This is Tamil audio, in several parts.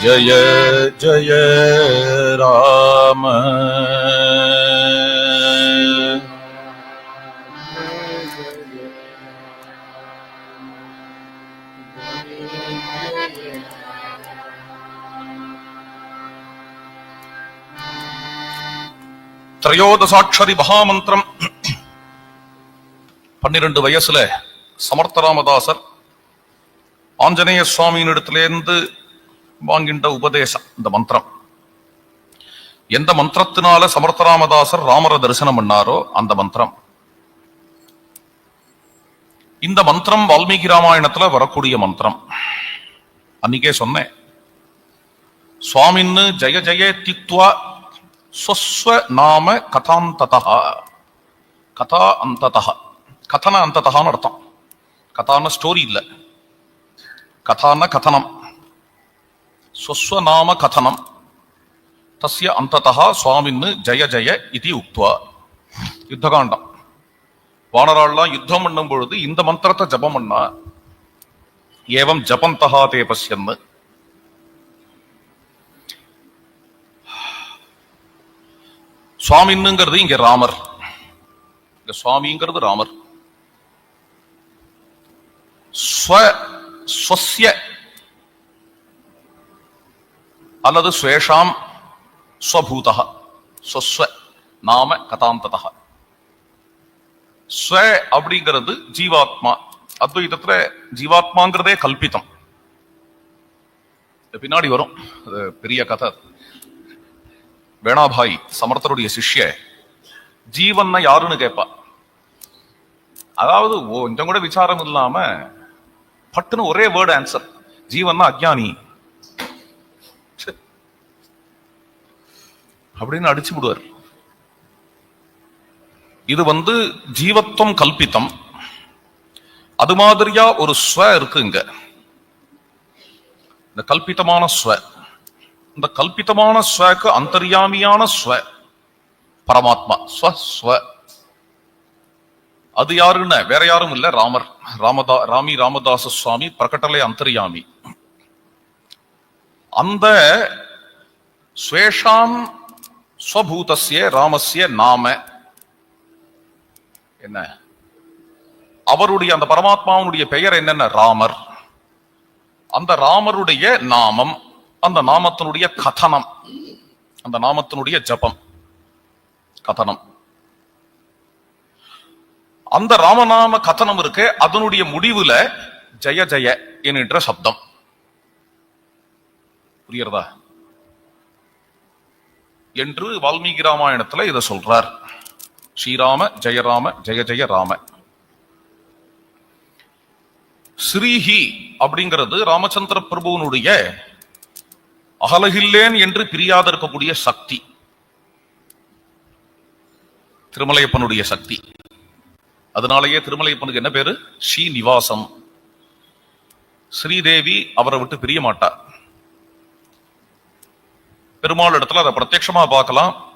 जय जय राम திரையோதசாட்சரி மகாமந்திரம் பன்னிரண்டு வயசுல சமர்த்த ராமதாசர் ஆஞ்சநேய சுவாமியின் இடத்திலிருந்து வாங்கின்ற உபதேசம் இந்த மந்திரம். எந்த மந்திரத்தினால சமர்த்தராமதாசர் ராமர தரிசனம் பண்ணாரோ அந்த மந்திரம். இந்த மந்திரம் வால்மீகி ராமாயணத்துல வரக்கூடிய மந்திரம். அன்னைக்கே சொன்னேன். சுவாமின்னு ஜெய ஜெய தித்வா ஸ்வஸ்வ நாம கதாந்ததா கதா அந்ததா கதன அந்ததான்னு அர்த்தம். கதான ஸ்டோரி இல்ல. கதான கதனம். ஸ்வஸ்வநாம கதனம். தஸ்ய அந்ததா சுவாமின்னு ஜெய ஜெய இது உக்துவா. யுத்தகாண்டம். வானராள்லாம் யுத்தம் பண்ணும் பொழுது இந்த மந்திரத்தை ஜபம் பண்ணா. ஏவம் ஜபந்தகா தே பசியன்னு சுவாமின்னுங்கிறது இங்க ராமர். இங்க சுவாமிங்கிறது ராமர். ஸ்வ ஸ்வஸ்ய அல்லது சுவேஷாம் ஸ்வபூதா ஸ்வஸ்வ நாம கதாந்ததா ஸ்வ அப்படிங்கிறது ஜீவாத்மா அத்வைதத்துல ஜீவாத்மாங்கிறதே கல்பிதம் பின்னாடி வரும் அது பெரிய கதை வேணாபாய் சமர்த்தருடைய சிஷ்ய ஜீவன்னா யாருன்னு கேட்பா அதாவது கொஞ்சம் கூட விசாரம் இல்லாம பட்டுன்னு ஒரே வேர்டு ஆன்சர் ஜீவன்னா அஜ்ஞானி அப்படின்னு அடிச்சு விடுவார். இது வந்து ஜீவத்துவம் கல்பித்தம். அது மாதிரியா ஒரு ஸ்வ இருக்கு இங்க. இந்த கல்பித்தமான ஸ்வ. இந்த கல்பித்தமான ஸ்வக்கு அந்தர்யாமியான ஸ்வ. பரமாத்மா. ஸ்வ ஸ்வ. அது யாருன்னு? வேற யாரும் இல்ல. ராமர் ராமதா ராமி ராமதாச சுவாமி பிரகட்டலை அந்தர்யாமி. அந்த ஸ்வேஷாம் ஸ்வபூதஸ்ய ராமஸ்ய நாம. என்ன? அவருடைய அந்த பரமாத்மாவுடைய பெயர் என்னென்ன? ராமர். அந்த ராமருடைய நாமம் அந்த நாமத்தினுடைய கதனம். அந்த நாமத்தினுடைய ஜபம். கதனம். அந்த ராமநாம கதனம் இருக்கு. அதனுடைய முடிவுல ஜெய ஜெய என்கின்ற சப்தம். புரியுறதா என்று வால்மீகி ராமாயணத்துல இதை சொல்றார். ஸ்ரீராம ஜெயராம ஜெய ஜெய ராம. ஸ்ரீஹி அப்படிங்கிறது ராமச்சந்திர பிரபுவனுடைய அகலகில்லேன் என்று பிரியாத இருக்கக்கூடிய சக்தி. திருமலையப்பனுடைய சக்தி. அதனாலேயே திருமலையப்பனுக்கு என்ன பேரு? ஸ்ரீ நிவாசம் ஸ்ரீதேவி அவரை விட்டு பிரிய மாட்டார் பெருமாள் இடத்துல அதை பிரத்யட்சமா பார்க்கலாம்.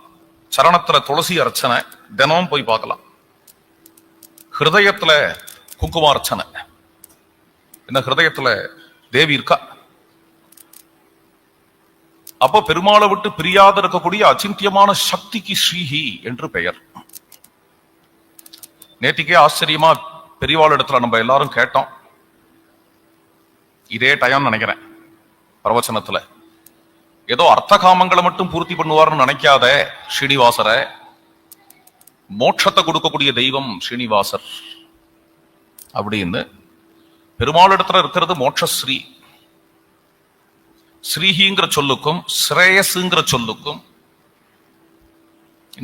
சரணத்துல துளசி அர்ச்சனை தினமும் போய் பார்க்கலாம். ஹிருதயத்துல குங்குமார்ச்சனை. என்ன ஹிருதயத்துல தேவி இருக்கா? அப்ப பெருமாளை விட்டு பிரியாத இருக்கக்கூடிய அச்சிந்தியமான சக்திக்கு ஸ்ரீஹி என்று பெயர். நேற்றுக்கே ஆச்சரியமா பெரியவாள் இடத்துல நம்ம எல்லாரும் கேட்டோம். இதே டயம் நினைக்கிறேன். பிரவச்சனத்துல. ஏதோ அர்த்த காமங்களை மட்டும் பூர்த்தி பண்ணுவார்னு நினைக்காத ஸ்ரீனிவாசரை மோட்சத்தை கொடுக்கக்கூடிய தெய்வம் ஸ்ரீனிவாசர் அப்படின்னு பெருமாள் இடத்துல இருக்கிறது மோட்சஸ்ரீ. ஸ்ரீஹிங்கிற சொல்லுக்கும் ஸ்ரேயஸுங்கிற சொல்லுக்கும்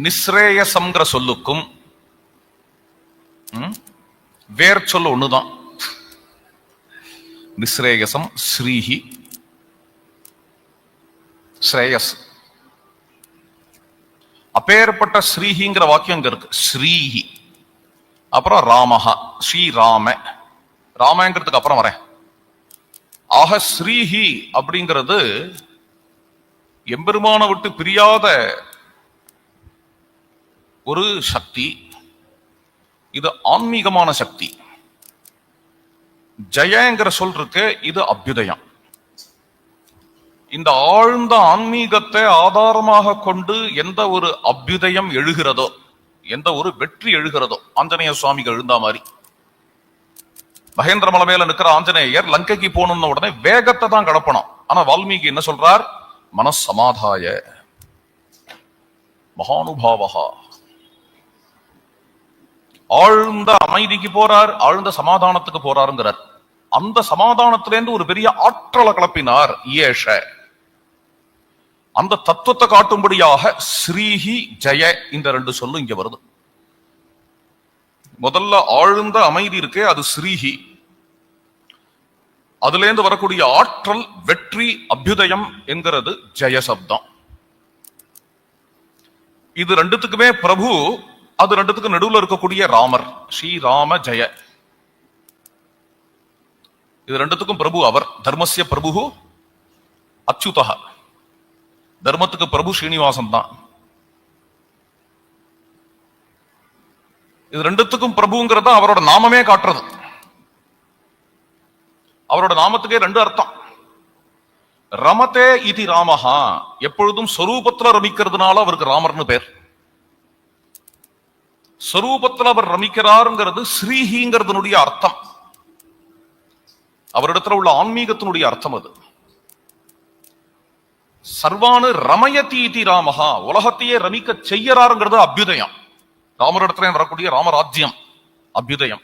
நிஸ்ரேயசம்ங்கிற சொல்லுக்கும் வேர் சொல் ஒண்ணுதான். நிஸ்ரேயசம் ஸ்ரீஹி ஸ்ரேயஸ். அப்பேற்பட்ட ஸ்ரீஹிங்கிற வாக்கியம் இங்க இருக்கு. ஸ்ரீஹி. அப்புறம் ராமஹா. ஸ்ரீராம. ராமங்கிறதுக்கு அப்புறம் வரேன். ஆக ஸ்ரீஹி அப்படிங்கிறது எம்பெருமான விட்டு பிரியாத ஒரு சக்தி. இது ஆன்மீகமான சக்தி. ஜெயங்கிற சொல் இருக்கு. இது அபியுதயம். இந்த ஆழ்ந்த ஆன்மீகத்தை ஆதாரமாக கொண்டு எந்த ஒரு அபியுதயம் எழுகிறதோ எந்த ஒரு வெற்றி எழுகிறதோ ஆஞ்சநேய சுவாமிக்கு எழுந்தா மாதிரி. மகேந்திர மலை மேல நிக்கிற ஆஞ்சநேயர் லங்கைக்கு போகணும்னு உடனே வேகத்தை தான் கடப்பணும். ஆனா வால்மீகி என்ன சொல்றார்? மனசமாதாய மகானுபாவகா ஆழ்ந்த அமைதிக்கு போறார் ஆழ்ந்த சமாதானத்துக்கு போறாருங்கிறார். அந்த சமாதானத்திலேருந்து ஒரு பெரிய ஆற்றலை கிளப்பினார் ஏஷ அந்த தத்துவத்தை காட்டும்படியாக ஸ்ரீஹி ஜெய இந்த ரெண்டு சொல்லும் இங்க வருது. முதல்ல ஆழ்ந்த அமைதி இருக்கே அது ஸ்ரீஹி. அதுல இருந்து வரக்கூடிய ஆற்றல் வெற்றி அபியுதயம் என்கிறது ஜெய சப்தம். இது ரெண்டுத்துக்குமே பிரபு அது ரெண்டுத்துக்கு நடுவுல இருக்கக்கூடிய ராமர். ஸ்ரீராம ஜெய. இது ரெண்டுத்துக்கும் பிரபு அவர் தர்மஸ்ய பிரபு அச்சுதகா தர்மத்துக்கு பிரபு ஸ்ரீனிவாசன் தான். இது ரெண்டுத்துக்கும் பிரபுங்கிறது அவரோட நாமமே காட்டுறது. அவரோட நாமத்துக்கே ரெண்டு அர்த்தம். ரமதே இதி ராமஹா. எப்பொழுதும் சொரூபத்துல ரமிக்கிறதுனால அவருக்கு ராமர்னு பேர். சொரூபத்துல அவர் ரமிக்கிறாருங்கிறது ஸ்ரீஹிங்கிறதுனுடைய அர்த்தம். அவரிடத்துல உள்ள ஆன்மீகத்தினுடைய அர்த்தம் அது. சர்வானு ரமய தீதி ராமஹா. உலகத்தையே ரமிக்க செய்யறாருங்கிறது அபியுதயம். ராமரிடத்துல வரக்கூடிய ராமராஜ்யம் அபியுதயம்.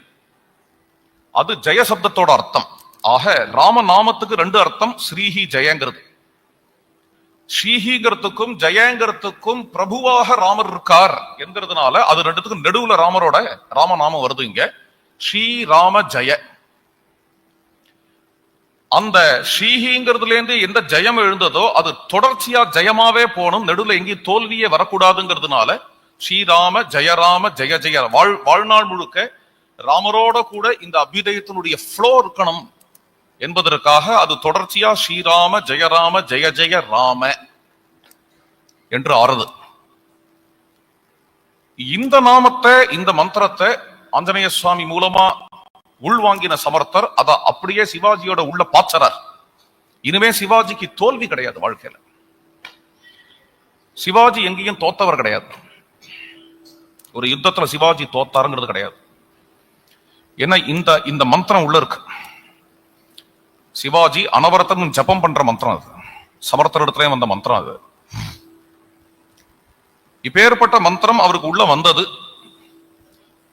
அது ஜெய சப்தத்தோட அர்த்தம். ஆக ராம நாமத்துக்கு ரெண்டு அர்த்தம் ஸ்ரீஹி ஜெயங்கிறது. ஸ்ரீஹிங்கிறதுக்கும் ஜெயங்கிறதுக்கும் பிரபுவாக ராமர் இருக்கார் என்கிறதுனால அது ரெண்டுத்துக்கும் நடுவுல ராமரோட ராமநாமம் வருது இங்க. ஸ்ரீராம ஜெய. அந்த ஷீஹிங்கிறதுலேருந்து எந்த ஜெயம் எழுந்ததோ அது தொடர்ச்சியா ஜெயமாவே போகணும். நடுவில் எங்கேயும் தோல்வியே வரக்கூடாதுங்கிறதுனால ஸ்ரீராம ஜெயராம ஜெய ஜெய வாழ் வாழ்நாள் முழுக்க ராமரோட கூட இந்த அபிதயத்தினுடைய ஃப்ளோ இருக்கணும் என்பதற்காக அது தொடர்ச்சியா ஸ்ரீராம ஜெயராம ஜெய ஜெய ராம என்று ஆறுது. இந்த நாமத்தை இந்த மந்திரத்தை ஆஞ்சநேய சுவாமி மூலமா உள்வாங்கின சமர்த்தர் அத அப்படியே சிவாஜியோட உள்ள பாய்ச்சறார் இனிமே சிவாஜிக்கு தோல்வி கிடையாது வாழ்க்கையில. சிவாஜி எங்கேயும் தோத்தவர் கிடையாது. ஒரு யுத்தத்துல சிவாஜி தோத்தாருங்கிறது கிடையாது. ஏன்னா இந்த இந்த மந்திரம் உள்ள இருக்கு. சிவாஜி அனவரத்தம் ஜபம் பண்ற மந்திரம் அது. சமர்த்தர் இடத்துலயும் வந்த மந்திரம் அது. இப்பேற்பட்ட மந்திரம் அவருக்கு உள்ள வந்தது.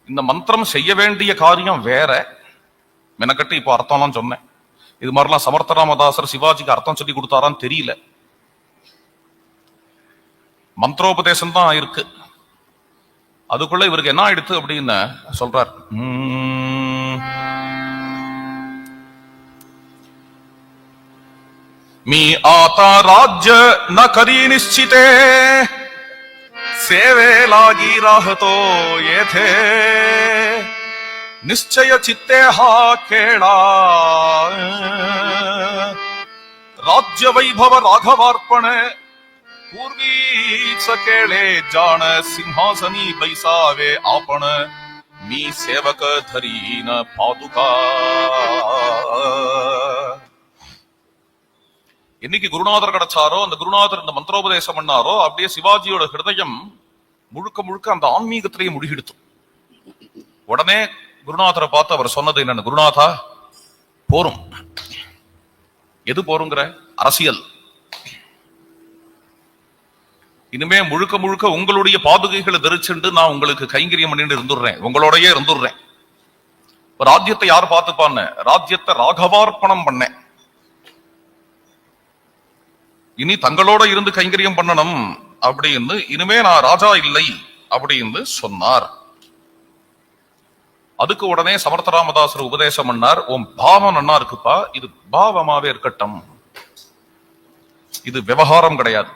இந்த மந்திரம் செய்ய வேண்டிய காரியம் வேற. மெனக்கட்டு இப்போ அர்த்தம்லாம் சொன்னேன். இது மாதிரிலாம் சமர்த்தராமதாசர் சிவாஜிக்கு அர்த்தம் சொல்லி கொடுத்தாரான்னு தெரியல. மந்திரோபதேசம் தான் இருக்கு. அதுக்குள்ள இவருக்கு என்ன ஆயிடுத்து அப்படின்னு சொல்றார். மீ. ஆதா ராஜ்ய ந கரி நிச்சிதே सेवेलागी राहतो ये थे निश्चय चित्ते हा खेड़ा। राज्य वैभव राघवार्पण, पूर्वी सकेले जान सिंहासनी बैसावे आपण। मी सेवक धरी न पादुका। என்னைக்கு குருநாதர் கிடைச்சாரோ அந்த குருநாதர் இந்த மந்திரோபதேசம் பண்ணாரோ அப்படியே சிவாஜியோட ஹிருதயம் முழுக்க முழுக்க அந்த ஆன்மீகத்திலேயே முழுகிடுத்தும் உடனே குருநாதரை பார்த்து அவர் சொன்னது என்னன்னு குருநாதா போரும். எது போருங்கிற? அரசியல். இனிமே முழுக்க முழுக்க உங்களுடைய பாதுகைகளை தரிச்சுண்டு நான் உங்களுக்கு கைங்கரியம் பண்ணிட்டு இருந்துடுறேன். உங்களோடயே இருந்துடுறேன். ராஜ்யத்தை யார் பார்த்துப்பான்னு? ராஜ்யத்தை ராகவார்ப்பணம் பண்ணேன். இனி தங்களோட இருந்து கைங்கரியம் பண்ணணும் அப்படின்னு இனிமே நான் ராஜா இல்லை அப்படின்னு சொன்னார். அதுக்கு உடனே சமர்த்த ராமதாசர் உபதேசம் பண்ணார். உன் பாவம் நன்னா இருக்குப்பா இது பாவமாவே இருக்கட்டும். இது விவகாரம் கிடையாது.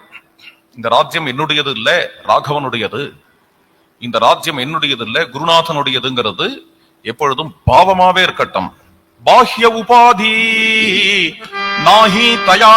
இந்த ராஜ்யம் என்னுடையது இல்ல ராகவனுடையது. இந்த ராஜ்யம் என்னுடையது இல்ல குருநாதனுடையதுங்கிறது எப்பொழுதும் பாவமாவே இருக்கட்டும். பாஹ்ய உபாதி நாஹி தயா